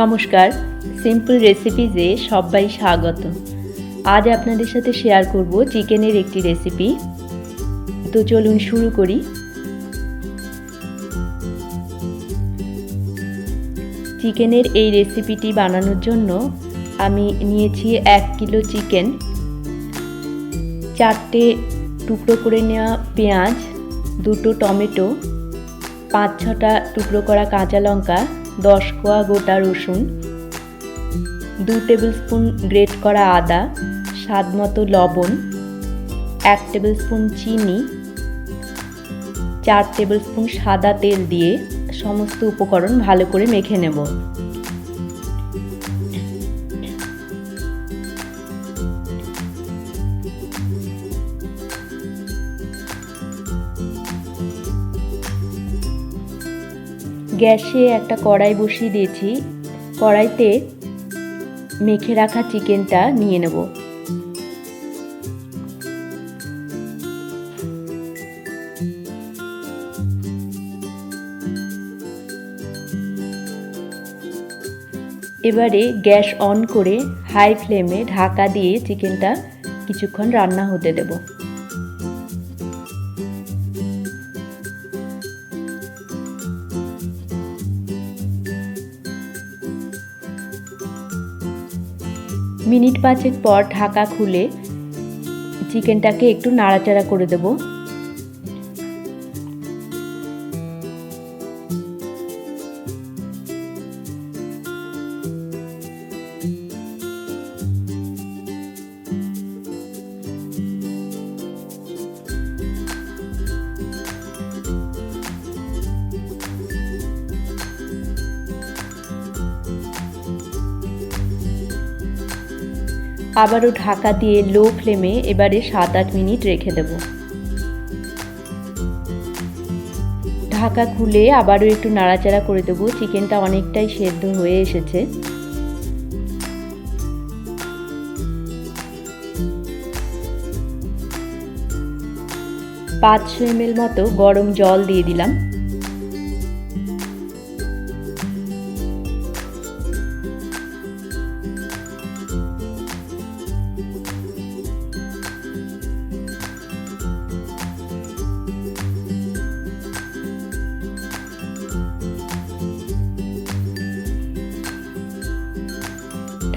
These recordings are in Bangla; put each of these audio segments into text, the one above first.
নমস্কার সিম্পল রেসিপিজে সবাই স্বাগত। আজ আপনাদের সাথে শেয়ার করব চিকেনের একটি রেসিপি তো চলুন শুরু করি। চিকেনের এই রেসিপিটি বানানোর জন্য আমি নিয়েছি এক কিলো চিকেন চারটে টুকরো করে নেওয়া পেঁয়াজ, দুটো টমেটো, পাঁচ ছটা টুকরো করা কাঁচা লঙ্কা দশ কোয়া গোটা রসুন, দু টেবিল স্পুন গ্রেট করা আদা, স্বাদ মতো লবণ, এক টেবিল স্পুন চিনি, চার টেবিল স্পুন সাদা তেল দিয়ে সমস্ত উপকরণ ভালো করে মেখে নেব। গ্যাসে একটা কড়াই বসিয়ে দিয়েছি। কড়াইতে মেখে রাখা চিকেনটা নিয়ে নেব। এবারে গ্যাস অন করে হাই ফ্লেমে ঢাকা দিয়ে চিকেনটা কিছুক্ষণ রান্না হতে দেবো। মিনিট পাঁচেক পর ঢাকা খুলে চিকেনটাকে একটু নাড়াচাড়া করে দেব। আবারও ঢাকা দিয়ে লো ফ্লেমে এবারে সাত আট মিনিট রেখে দেব। ঢাকা খুলে আবারও একটু নাড়াচাড়া করে দেবো। চিকেনটা অনেকটাই সেদ্ধ হয়ে এসেছে। পাঁচশো এম মতো গরম জল দিয়ে দিলাম।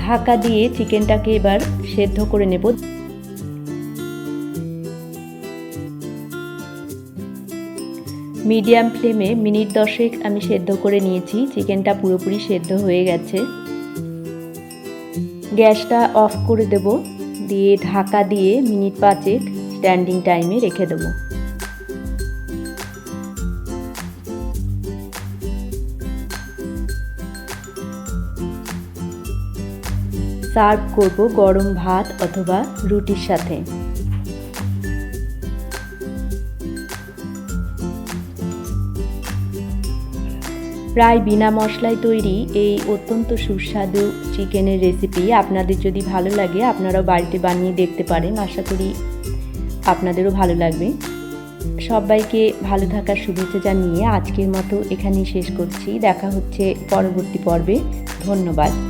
ঢাকা দিয়ে চিকেনটাকে এবার সেদ্ধ করে নেব। মিডিয়াম ফ্লেমে মিনিট দশেক আমি সেদ্ধ করে নিয়েছি। চিকেনটা পুরোপুরি সেদ্ধ হয়ে গেছে। গ্যাসটা অফ করে দেব। দিয়ে ঢাকা দিয়ে মিনিট পাঁচেক স্ট্যান্ডিং টাইমে রেখে দেবো। সার্ভ করব গরম ভাত অথবা রুটির সাথে। প্রায় বিনা মশলায় তৈরি এই অত্যন্ত সুস্বাদু চিকেনের রেসিপি আপনাদের যদি ভালো লাগে, আপনারাও বাড়িতে বানিয়ে দেখতে পারেন। আশা করি আপনাদেরও ভালো লাগবে। সবাইকে ভালো থাকার শুভেচ্ছা জানিয়ে আজকের মতো এখানেই শেষ করছি। দেখা হচ্ছে পরবর্তী পর্বে। ধন্যবাদ।